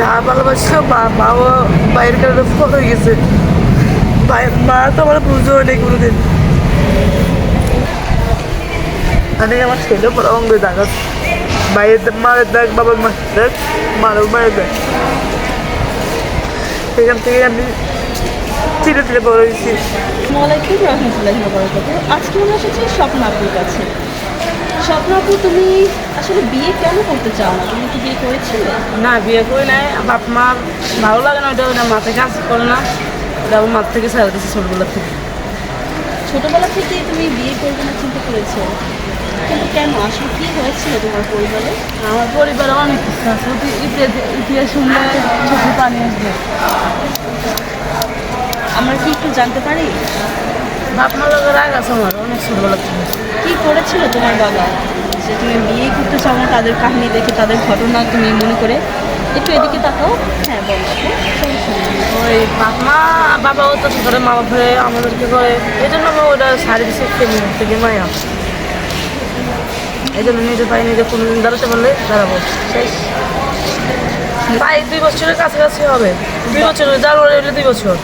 যা ভালোবাসছো, মা, মাও বাইরের কারণে ফোন হয়ে গেছে। মা তো আমার বুঝতে হয়নি কোনোদিন। মানে আমার ছেলে বড় অঙ্গে দেখা ভাইয়ের মায়ের দেখ বাবার মা দেখ মারও মায়ের দেখ সেখান থেকে আমি চিরে চিরে বড় হয়েছি আজকে আমরা এসেছি স্বপ্ন আপুর কাছে স্বপ্ন আপু তুমি আসলে বিয়ে কেন করতে চাও না? তুমি কি বিয়ে করেছিলে? না বিয়ে করি নাই। বাপ মা ভালো লাগে না ওটা ওটা মাথায় কাজ করে না। ওটা আমার মাথা থেকে ছেড়ে দিচ্ছে ছোটবেলা থেকে। ছোটবেলা থেকে তুমি বিয়ে করবে না চিন্তা করেছ? কিন্তু কেন? আসলে কি হয়েছিল তোমার পরিবারে? আমার পরিবারে অনেক কিছু আছে। ইতিহাস ইতিহাস শুনলে চোখে পানি আসবে। আমরা কি একটু জানতে পারি? মা লোকের রাগ আছে আমার অনেক থেকে কি করেছিল তোমার বাবা? যে তুমি বিয়ে করতে চাও না তাদের কাহিনী দেখে তাদের ঘটনা তুমি মনে করে একটু এদিকে তাকাও। হ্যাঁ বলো। ওই বাপ মা বাবা ও তো করে মা বাপে আমাদেরকে করে এই জন্য আমি ওটা সারি দিচ্ছে ফেমি থেকে মায়া? এই জন্য নিজে পাই নিজে কোনোদিন দাঁড়াতে পারলে দাঁড়াবো। শেষ। প্রায় দুই বছরের কাছাকাছি হবে। দুই বছর জানুয়ারি হলে দুই বছর।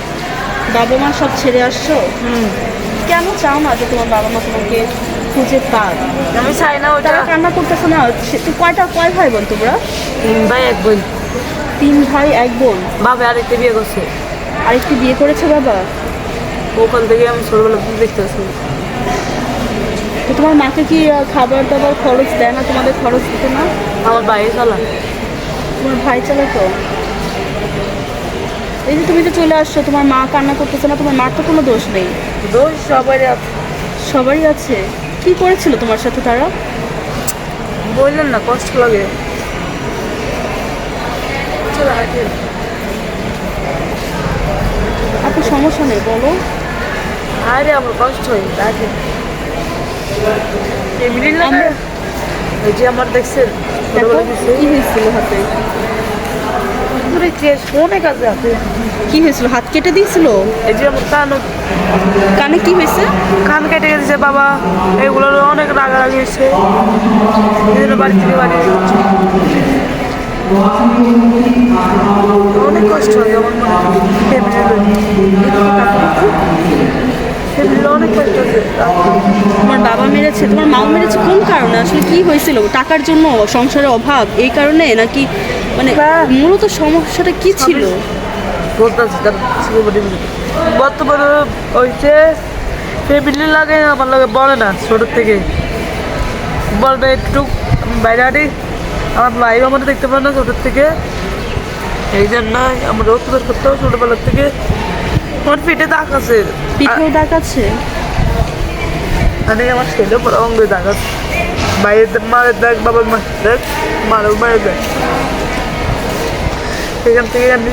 বাবা মা সব ছেড়ে আসছো? হুম। কেন চাও না যে তোমার বাবা মা তোমাকে খুঁজে পাক? আমি চাই না ওটা। তারা কান্না করতেছে না। তুই কয়টা কয় ভাই বোন তোমরা? তিন ভাই এক বোন। তিন ভাই এক বোন? বাবা আরেকটা বিয়ে করছে। আরেকটি বিয়ে করেছে বাবা? ওখান থেকে আমি ছোটবেলা থেকে দেখতেছি। তো তোমার মাকে কি খাবার দাবার খরচ দেয় না? তোমাদের খরচ দিতে না? আমার বাইরে চালা তোমার ভাই চালা তো? এই যে তুমি যে চলে আসছো তোমার মা কান্না করতেছে না তোমার মার তো কোনো দোষ নেই। দোষ সবাই আছে। সবারই আছে। কি করেছিল তোমার সাথে তারা? বললেন না কষ্ট লাগে। চলো আগে আপু সমস্যা নেই বলো। আরে আমার কষ্ট হয় রাখে এমনি আমরা- এই যে আমার দেখছেন? কি হয়েছিল হাতে? পুরো ফোনে কাজে আছে কি হয়েছিল? হাত কেটে দিয়েছিল? এই যে কান কানে কি হয়েছে? কান কেটে গেছে বাবা এগুলোর অনেক রাগারাগি হয়েছে। এই জন্য বাড়ি থেকে বাড়ি অনেক কষ্ট হয় আমার মনে ফ্যামিলির অনেক কষ্ট আছে তোমার বাবা মেরেছে তোমার মাও মেরেছে কোন কারণে? আসলে কি হয়েছিল? টাকার জন্য সংসারের অভাব এই কারণে নাকি মানে। মূলত সমস্যাটা কি ছিল? বলতেছি বর্তমানে হয়েছে ফ্যামিলি লাগে আমার লাগে বলে না ছোটোর থেকে। বলবে একটু বাইরে হাঁটি আমার ভাই আমাদের দেখতে পারে না ছোটোর থেকে। এই জন্য আমরা অত্যাচার করতে হবে ছোটোবেলার থেকে। আমার পেটে দাগ আছে। পিঠেও দাগ আছে? মানে আমার ছেলে বড় অঙ্গে দাগ আছে। ভাইয়ের মায়ের দেখ বাবার মা দেখ মারও মায়ের দেখ সেখান থেকে আমি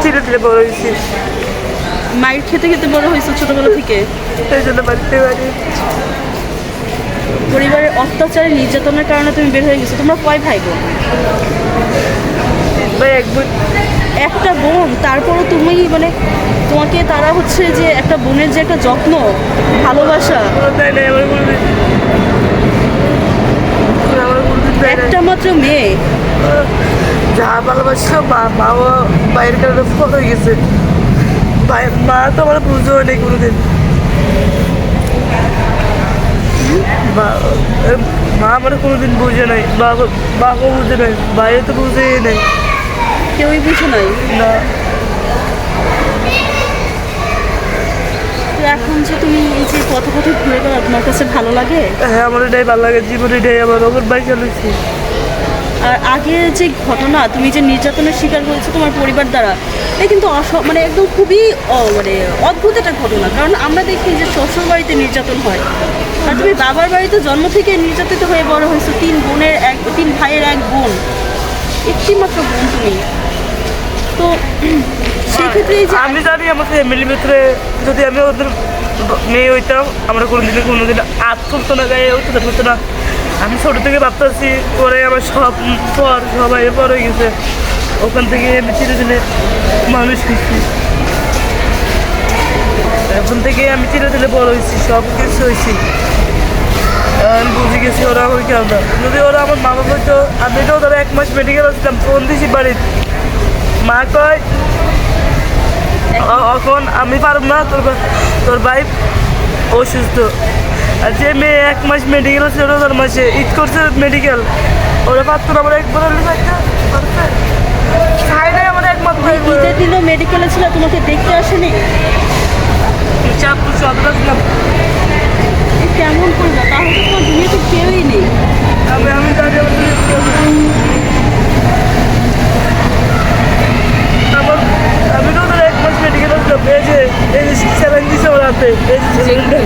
চিরে চিরে বড় হয়েছি। মায়ের খেতে খেতে বড় হয়েছে ছোটবেলা থেকে? এই জন্য বাড়িতে বাড়ি। পরিবারের অত্যাচারে নির্যাতনের কারণে তুমি বের হয়ে গেছো। তোমরা কয় ভাই বোন? ভাই এক বোন। একটা বোন, তারপরও তুমি মানে তোমাকে তারা হচ্ছে যে একটা বোনের যে একটা যত্ন, ভালোবাসা। নাই নাই একটা মাত্র মেয়ে। যা ভালোবাসছো, মা, মাও বাইরের কারণে ফোন হয়ে গেছে। মা তো আমার বুঝতে হয়নি কোনোদিন। মা- আমার কোনোদিন বুঝে নাই বাবা বাবা বুঝে নাই ভাইও তো বুঝেই নাই। কেউই বুঝে নাই। না। এখন যে তুমি এই যে পথে পথে ঘুরে বেড়াও তোমার কাছে ভালো লাগে? হ্যাঁ আমার এটাই ভালো লাগে জীবনে এটাই আমার ওপর বাইক চালাচ্ছি আর আগে যে ঘটনা তুমি যে নির্যাতনের শিকার হয়েছো তোমার পরিবার দ্বারা এটা কিন্তু মানে একদম খুবই মানে অদ্ভুত একটা ঘটনা। কারণ আমরা দেখি যে শ্বশুর বাড়িতে নির্যাতন হয়। আর তুমি বাবার বাড়িতে জন্ম থেকে নির্যাতিত হয়ে বড় হয়েছো তিন বোনের এক তিন ভাইয়ের এক বোন। একটি মাত্র বোন তুমি। তো সেক্ষেত্রে আমি জানি আমার ফ্যামিলির ভিতরে যদি আমি ওদের মেয়ে হইতাম, আমরা কোনোদিন কোনোদিন আত তুলতো না, গায়ে অত্যাচার করতো না। আমি ছোটো থেকে ভাবতেছি, পরে আমার সব পর, সবাই পর হয়ে গেছে। ওখান থেকে আমি ধীরে মানুষ হয়েছি। এখন থেকে আমি ধীরে বড় হয়েছি, সব কিছু হয়েছি। আমি বুঝে গেছি ওরা আমার কেন যদি ওরা আমার মা বাবা হইতো, আমি তো ধরো এক মাস মেডিকেল আসলাম ফোন দিছি বাড়িতে। মা কয় "অ- এখন আমি পারব না তোর তোর ভাই অসুস্থ। আর যে মেয়ে এক মাস মেডিকেল আছে ওরা তার মাসে ঈদ করছে মেডিকেল ওরা পারতো না আমার একবার। ঈদের দিনও মেডিকেলে ছিল তোমাকে দেখতে আসেনি? চাঁদপুর সদর কেমন করব? তাহলে তো দুনিয়াতে কেউই নেই। আমি আমি আমি তো এক মাস মেডিকেল আসলাম এই যে স্যালাইন দিছে ওর হাতে এই যে স্যালাইনটা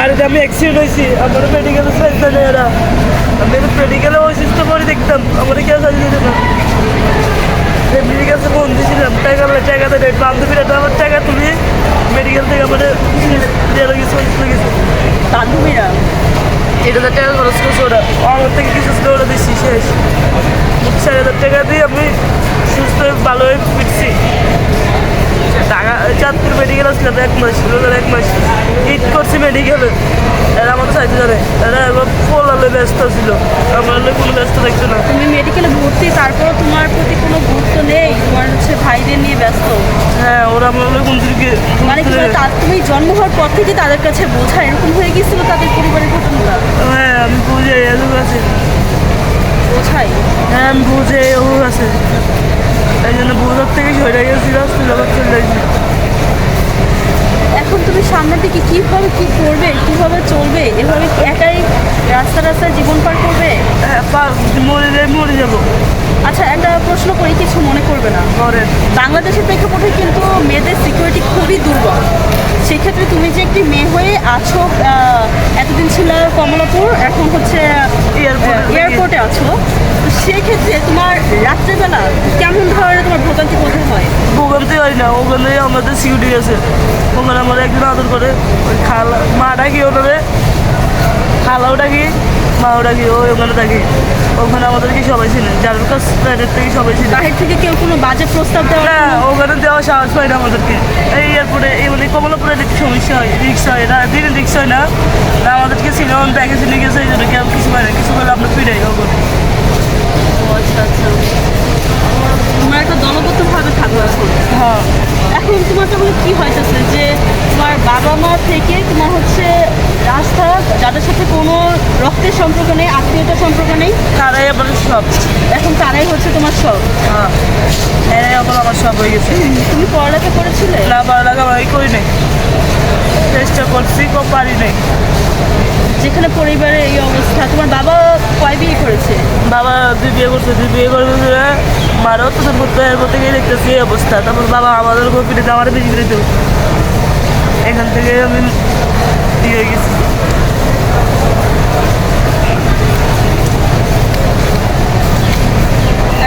আর আমি অ্যাক্সিডেন্ট হয়েছি আমার মেডিকেলে সাইজ নেই এরা। আমি মেডিকেলে অসুস্থ করে দেখতাম আমার কেউ সাইজ দিত না। থেকে ফোন দিয়েছিলাম টাকা টাকা দেয় বান্ধবীরা তো আমার টাকা তুমি মেডিকেল থেকে আমার দেড় গেছে অসুস্থ গেছে বান্ধবীরা? এটা হাজার টাকা খরচ করছে ওরা। আমার থেকে কিছু ওরা দিচ্ছি শেষ। চার হাজার টাকা দিয়ে আমি সুস্থ হয়ে ভালো হয়ে ফিরছি। টাকা চাঁদপুর মেডিকেল আসলাম এক মাস রোজার এক মাস। ঈদ করছি মেডিকেলে এরা আমাদের সাইতে জানে এরা পোলালে ব্যস্ত ছিল। আমার কোনো ব্যস্ত থাকতো না। তুমি মেডিকেলে ভর্তি তারপরও তোমার প্রতি কোনো গুরুত্ব নেই? তোমার হচ্ছে ভাইদের নিয়ে ব্যস্ত। হ্যাঁ ওরা আমার কোন দিকে মানে কি বলে, তুমি জন্ম হওয়ার পর থেকে তাদের কাছে বোঝা এরকম হয়ে গেছিল তাদের পরিবারের ঘটনাটা? হ্যাঁ আমি বুঝে এসব আছে। বোঝাই? হ্যাঁ আমি বুঝে ও আছে। এই জন্য বুঝার থেকে সরে গেছি রাস্তা জগৎ চলে যাচ্ছি এখন তুমি সামনের দিকে কীভাবে কি করবে কীভাবে চলবে এভাবে একাই রাস্তা রাস্তায় জীবন পার করবে? হ্যাঁ, মরে যাই মরে যাব। আচ্ছা একটা প্রশ্ন করি কিছু মনে করবে না। বাংলাদেশের প্রেক্ষাপটে কিন্তু মেয়েদের সিকিউরিটি খুবই দুর্বল। সেক্ষেত্রে তুমি যে একটি মেয়ে হয়ে আছো এতদিন ছিল কমলাপুর এখন হচ্ছে এয়ারপোর্টে আছো। তো সেক্ষেত্রে তোমার রাত্রেবেলা কেমন ধরনের তোমার ভোগান্তি বোধ হয়? ভোগান্তি হয় না ওখানে আমাদের সিকিউরিটি আছে। ওখানে আমার একজন আদর করে ওই খালা মা ডাকি ওনারে খালাও ডাকি মাও ডাকি ওই ওখানে থাকি। ওখানে আমাদেরকে সবাই ছিলেন যার কাছ প্রাইভেট থেকে সবাই ছিলেন বাহির থেকে কেউ কোনো বাজে প্রস্তাব দেওয়া না ওখানে দেওয়া সাহস পায় না আমাদেরকে। এই এয়ারপোর্টে এই মানে কমলাপুরে একটু সমস্যা হয় রিক্সা হয় না দিনে রিক্সা হয় না। আমাদেরকে ছিল ব্যাগে চিনে গেছে এই জন্য কেউ কিছু না কিছু করলে আমরা ফিরাই ওখানে আচ্ছা আচ্ছা তোমার একটা দলবদ্ধভাবে থাকো এখন হ্যাঁ এখন তোমার তাহলে কি হইতেছে যে তোমার বাবা মা থেকে তোমার হচ্ছে রাস্তা যাদের সাথে কোনো রক্তের সম্পর্ক নেই আত্মীয়তার সম্পর্ক নেই তারাই আবার সব এখন তারাই হ্যাঁ। এরাই আবার আমার সব হয়ে গেছে। তুমি পড়ালেখা করেছিলে? না পড়ালেখা করি নাই। চেষ্টা করছি কেউ পারি নাই। যেখানে পরিবারের এই অবস্থা তোমার বাবা কয় বিয়ে করেছে? বাবা দুই বিয়ে করছে দুই বিয়ে করে মারও তো করতে এরপর থেকে দেখতেছি এই অবস্থা। তারপর বাবা আমাদের উপর পিঠে আমার বেশি করে দেবো এখান থেকে আমি দিয়ে গেছি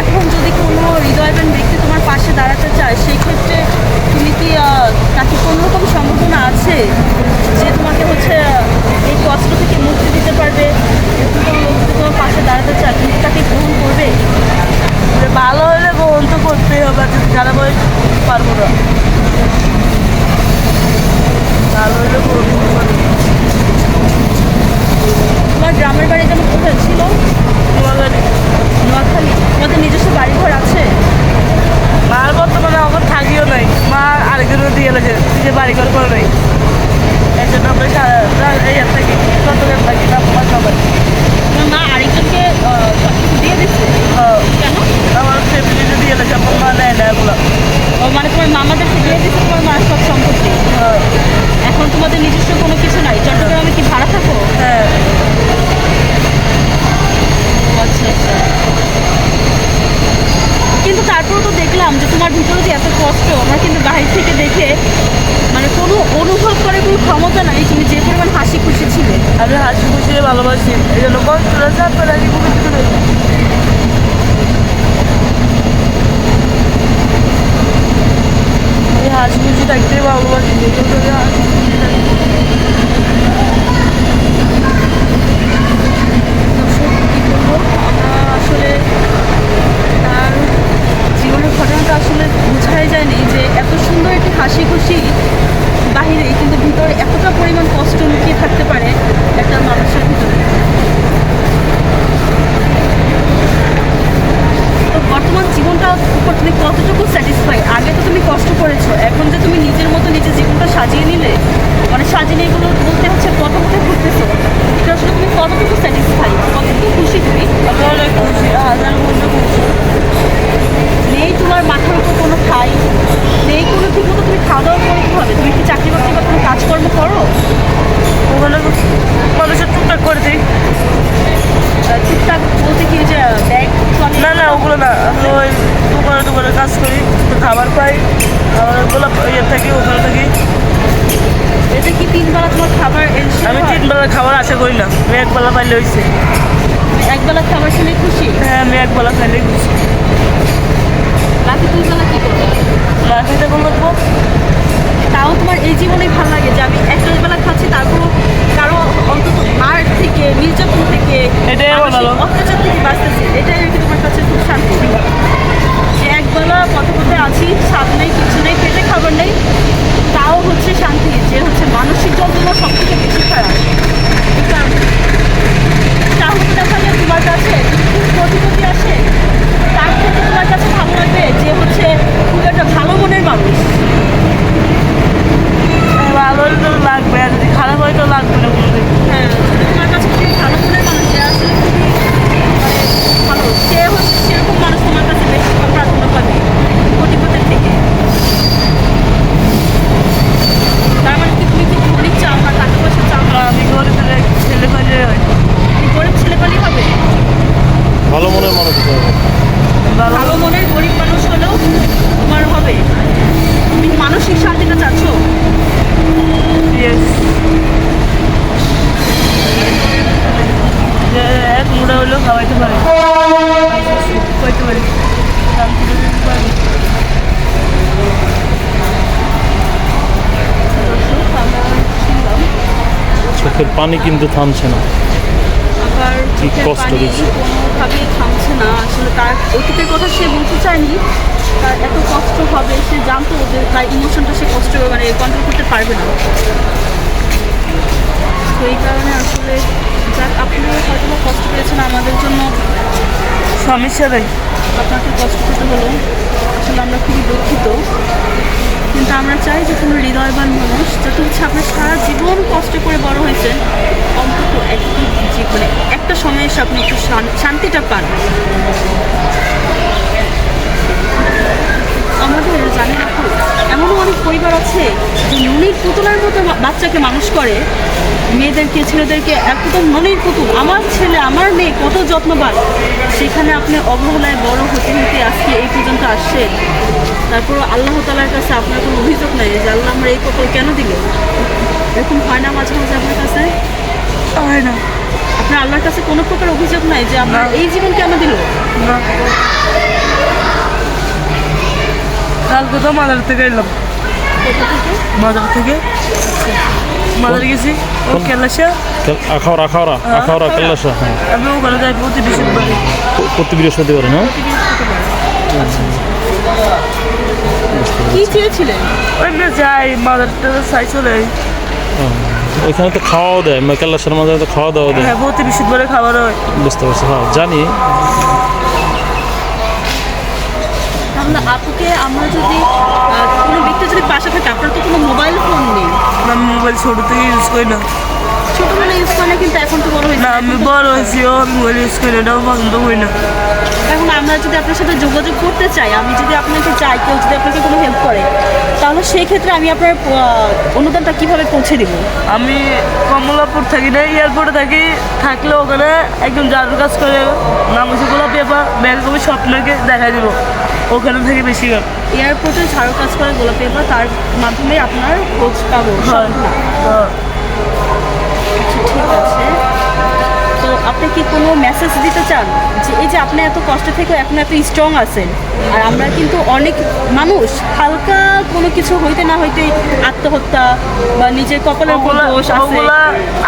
এখন যদি কোনো হৃদয়বান ব্যক্তি তোমার পাশে দাঁড়াতে চায় সেই ক্ষেত্রে তুমি কি তাকে কোনো রকম সম্ভাবনা আছে যে তোমাকে হচ্ছে এই কষ্ট থেকে মুক্তি দিতে পারবে? কোনো লোক তোমার পাশে দাঁড়াতে চায়, তুমি তাকে গ্রহণ করবে ভালো হলে গ্রহণ তো করতেই হবে যারা বলে পারব না ভালো হলে গ্রহণ করতে পারব তোমার গ্রামের বাড়ি যেন কোথায় ছিল নোয়াখালী নোয়াখালী তোমাদের নিজস্ব বাড়িঘর আছে মার বর্তমানে এখন থাকিও নাই মা আরেকজনের দিয়ে গেছে নিজে বাড়ি ঘর করে নাই এই জন্য আমরা সারা- সারা- এই আর থাকি চট্টগ্রাম থাকি না আমার সবাই তোমার মা আরেকজনকে আহ, সবকিছু দিয়ে দিচ্ছে হ্যাঁ, কেন আমার ফ্যামিলিতে দিয়ে গেছে আমার মা নেয় না এগুলো ও মানে তোমার মামাদেরকে দিয়ে দিচ্ছে তোমার মার সব সম্পত্তি হ্যাঁ, এখন তোমাদের নিজস্ব কোনো কিছু নাই চট্টগ্রামে কি ভাড়া থাকো হ্যাঁ ও আচ্ছা আচ্ছা কিন্তু তারপরে তো দেখলাম যে তোমার ভিতরে যে এত কষ্ট আমরা কিন্তু বাহির থেকে দেখে মানে কোনো অনুভব করার কোনো ক্ষমতা নাই তুমি যে পরিমাণ হাসি খুশি ছিলে আমি হাসি খুশি ভালোবাসি। এই জন্য কষ্টটা চাপে রাখি বুকের ভিতরে আমি হাসি খুশি থাকতে ভালোবাসি এই চোখের পানি কিন্তু থামছে না। আবার কি কষ্ট পানি দিচ্ছে। কোনোভাবেই থামছে না। আসলে তার অতীতের কথা সে বলতে চায়নি তার এত কষ্ট হবে সে জানতো যে তার ইমোশনটা সে কষ্ট মানে কন্ট্রোল করতে পারবে না। তো এই কারণে আসলে যাক আপনি হয়তো কষ্ট পেয়েছেন আমাদের জন্য। সমস্যা নেই। আপনাকে কষ্ট পেতে হলো। আসলে আমরা খুবই দুঃখিত। কিন্তু আমরা চাই যে কোনো হৃদয়বান মানুষ যাতে হচ্ছে আপনার সারা জীবন কষ্ট করে বড় হয়েছেন অন্তত একটু জীবনে একটা সময় এসে আপনি একটু শান- শান্তিটা পান। আমাদের জানি না খুব এমনও অনেক পরিবার আছে যে নুনির পুতুলের মতো বাচ্চাকে মানুষ করে, মেয়েদেরকে, ছেলেদেরকে একদম নুনির পুতুল, আমার ছেলে, আমার মেয়ে কত যত্নবান। সেখানে আপনি অবহেলায় বড় হতে হতে আজকে এই পর্যন্ত আসছে তারপর আল্লাহ তালার কাছে আপনার কোনো অভিযোগ নেই যে আল্লাহ আমরা এই কপাল কেন দিল এরকম হয় না মাঝে মাঝে আপনার কাছে? হয় না। আপনার আল্লাহর কাছে কোনো প্রকার অভিযোগ নাই যে আপনার এই জীবন কেন দিল? না। কালকে তো মাদার থেকে এলাম। মাদার থেকে। মাদার গেছি ও কেলাসা কেল্লাসা হ্যাঁ আমি ওখানে যাই প্রতি বৃহস্পতিবার। প্রতি বৃহস্পতিবার না? কি চেয়েছিলেন ওই না যাই মাদারটা চাই চলে। ওইখানে তো খাওয়াও দেয় কেল্লাসার মাঝে তো খাওয়া দাওয়া দেয়। হ্যাঁ প্রতি বৃহস্পতিবারে খাবার হয়। বুঝতে পারছি হ্যাঁ জানি। তাহলে আপুকে আমরা যদি কোনো ব্যক্তি যদি পাশে থাকে আপনার তো কোনো মোবাইল ফোন নেই। আমি মোবাইল ছোট থেকে ইউজ করি না। ছোটবেলায় ইউজ করে কিন্তু এখন তো বড় হয়েছে। না আমি বড় হয়েছি আমি মোবাইল ইউজ করি এটাও পছন্দ করি না। এখন আমরা যদি আপনার সাথে যোগাযোগ করতে চাই আমি যদি আপনাকে চাই কেউ যদি আপনাকে কোনো হেল্প করে তাহলে সেই ক্ষেত্রে আমি আপনার অনুদানটা কীভাবে পৌঁছে দিব? আমি কমলাপুর থাকি না এয়ারপোর্টে থাকি থাকলে ওখানে একজন জাদুর কাজ করে নাম হচ্ছে গোলাপ পেপার ব্যাংক আমি স্বপ্নকে দেখাই দিব ওখানে থেকে বেশি এয়ারপোর্টে ঝাড়ু কাজ করে গোলাপ পেপার তার মাধ্যমে আপনার খোঁজ পাবো হয়। ঠিক আছে। তো আপনি কি কোনো মেসেজ দিতে চান? যে এই যে আপনি এত কষ্ট থেকে এখন এত স্ট্রং আছেন আর আমরা কিন্তু অনেক মানুষ হালকা কোনো কিছু হইতে না হইতে আত্মহত্যা বা নিজের কপালের দোষ আছে।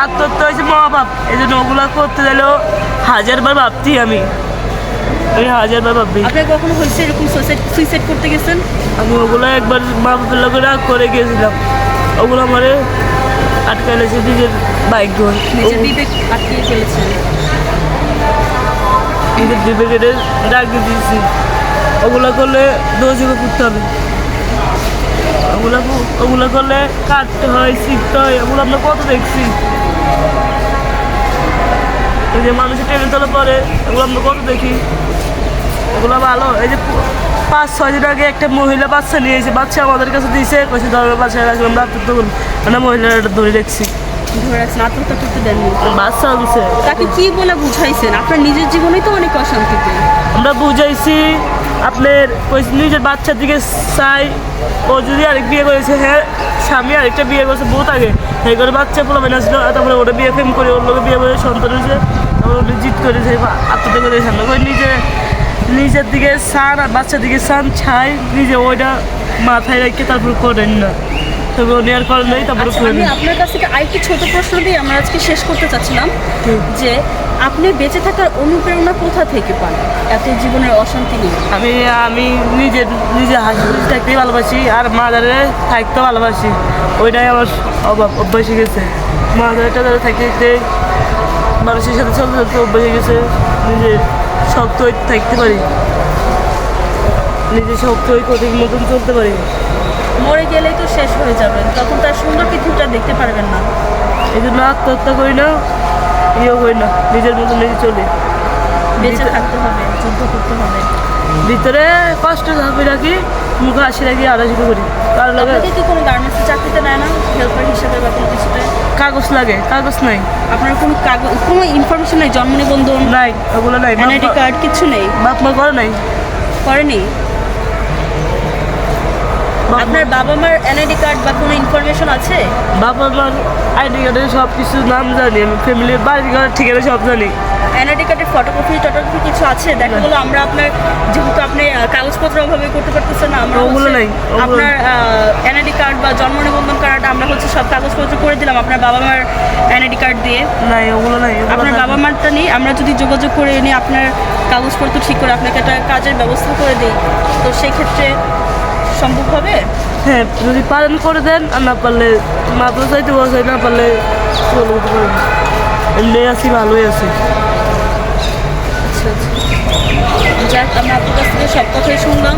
আত্মহত্যা হয়েছে মা বাপ এই জন্য ওগুলা করতে গেলেও হাজারবার ভাবছি আমি। ওই হাজারবার কখনো হয়েছে এরকম সুইসাইড সুইসাইড করতে গেছেন? আমি ওগুলো একবার মা বাপের করে গিয়েছিলাম। ওগুলো আমারে আটকাইলেছে নিজের বাইক ধরে নিজের বিবেক আটকিয়ে ফেলেছেন নিজের বিবেকের ডাক দিয়েছি। ওগুলো করলে দোষযোগে করতে হবে। ওগুলো ওগুলো করলে কাটতে হয় শিখতে হয় ওগুলো আমরা কত দেখছি। এই যে মানুষের টেনে তোলা পরে এগুলো আমরা কত দেখি। এগুলো ভালো। এই যে পাঁচ ছয় দিন আগে একটা মহিলা বাচ্চা নিয়ে এসে বাচ্চা আমাদের কাছে দিয়েছে কইছে ধরনের বাচ্চা রাখলাম রাত্রে তখন আমরা মহিলাটা ধরে দেখছি। ধরে রাখছেন আত্মহত্যা করতে দেননি বাচ্চা আনছে তাকে কি বলে বুঝাইছেন? আপনার নিজের জীবনেই তো অনেক অশান্তিতে। আমরা বুঝাইছি আপনার নিজের বাচ্চার দিকে চাই। ও যদি আরেক বিয়ে করেছে হ্যাঁ স্বামী আরেকটা বিয়ে করেছে বহুত আগে। এই করে বাচ্চা পোলা মেনে আসলো তারপরে ওটা বিয়ে ফেম করে ওর লোকে বিয়ে করে সন্তান হয়েছে। তারপরে ওটা জিত করেছে আত্মহত্যা করে সামনে করে নিজে নিজের দিকে সান আর বাচ্চার দিকে সান ছাই নিজে ওইটা মাথায় রেখে তারপর করেন না। উনি আর করেন নাই তারপরে আচ্ছা, আমি আপনার কাছ থেকে আরেকটি ছোট প্রশ্ন দিয়ে আমরা আজকে শেষ করতে চাচ্ছিলাম যে আপনি বেঁচে থাকার অনুপ্রেরণা কোথা থেকে পান? এত জীবনের অশান্তি নিয়ে। আমি আমি নিজে নিজে হাসি খুশি থাকতেই ভালোবাসি আর মাদারে থাকতে ভালোবাসি। ওইটাই আমার অভ্যাস হয়ে গেছে। মাদারে টাদারে থাকতে থাকতে মানুষের সাথে চলতে চলতে অভ্যাস হয়ে গেছে। নিজে শক্ত থাকতে পারি। নিজে শক্ত হয়ে কঠিন মতন চলতে পারি। মরে গেলেই তো শেষ হয়ে যাবেন তখন তার সুন্দর পৃথিবীটা দেখতে পারবেন না। এই জন্য আত্মহত্যা করি না ইয়েও করি না নিজের মতন নিজে চলি। বেঁচে থাকতে হবে যুদ্ধ করতে হবে। ভিতরে কষ্ট ভাবি রাখি মুখে হাসি রাখি আড়াশি করি। কারও লাগে কি কোনো গার্মেন্টসে চাকরিতে নেয় না? হেল্পার হিসেবে বা কোনো কিছুতে? কাগজ লাগে কাগজ নাই। আপনার কোনো কাগজ কোনো ইনফরমেশন নেই জন্ম নিবন্ধন? নাই ওগুলো নাই। এনআইডি কার্ড কিছু নেই? বাপ মা করে নাই। করেনি? আপনার বাবা মার এনআইডি কার্ড বা কোনো ইনফরমেশন আছে? বাবা মার আইডি কার্ডের সব কিছু নাম জানি আমি ফ্যামিলির বাড়ির ঘরের ঠিকানা সব জানি। এনআইডি কার্ডের ফটোকপি টটোকপি কিছু আছে? দেখা গেলো আমরা আপনার যেহেতু আপনি কাগজপত্র অভাবে করতে পারতেছেন না আমরা ওগুলো নাই, আপনার এনআইডি কার্ড বা জন্ম নিবন্ধন কার্ড আমরা হচ্ছে সব কাগজপত্র করে দিলাম আপনার বাবা মার এনআইডি কার্ড দিয়ে। নাই ওগুলো নাই আপনার বাবা মারটা নিয়ে আমরা যদি যোগাযোগ করে নিয়ে আপনার কাগজপত্র ঠিক করে আপনাকে একটা কাজের ব্যবস্থা করে দিই। তো সেই ক্ষেত্রে সম্ভব হবে? হ্যাঁ যদি পারেন করে দেন আর না পারলে মাত্র চাইতে বসাই না পারলে এমনি আছি ভালোই আছি। আচ্ছা আচ্ছা। যাক আমরা আপনার কাছ থেকে সব কথাই শুনলাম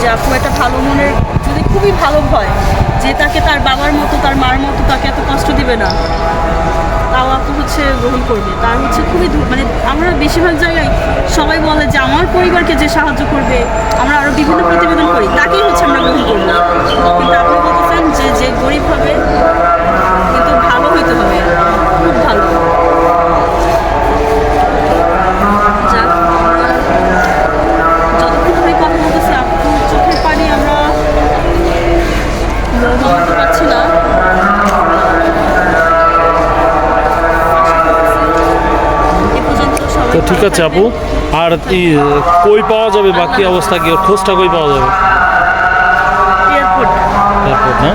যে আপু একটা ভালো মনের যদি খুবই ভালো হয় যে তাকে তার বাবার মতো তার মার মতো তাকে এত কষ্ট দিবে না। তাও আপু হচ্ছে গ্রহণ করবে। তার হচ্ছে খুবই মানে আমরা বেশিরভাগ জায়গায় সবাই বলে যে আমার পরিবারকে যে সাহায্য করবে আমরা আরও বিভিন্ন প্রতিবেদন করি। তাকেই হচ্ছে আমরা গ্রহণ করব কিন্তু আপনি বলতে চান যে যে গরিব হবে আছে আপু। আর কই পাওয়া যাবে? বাকি অবস্থা কি? খোঁজটা কই পাওয়া যাবে? এয়ারপোর্ট এয়ারপোর্ট না?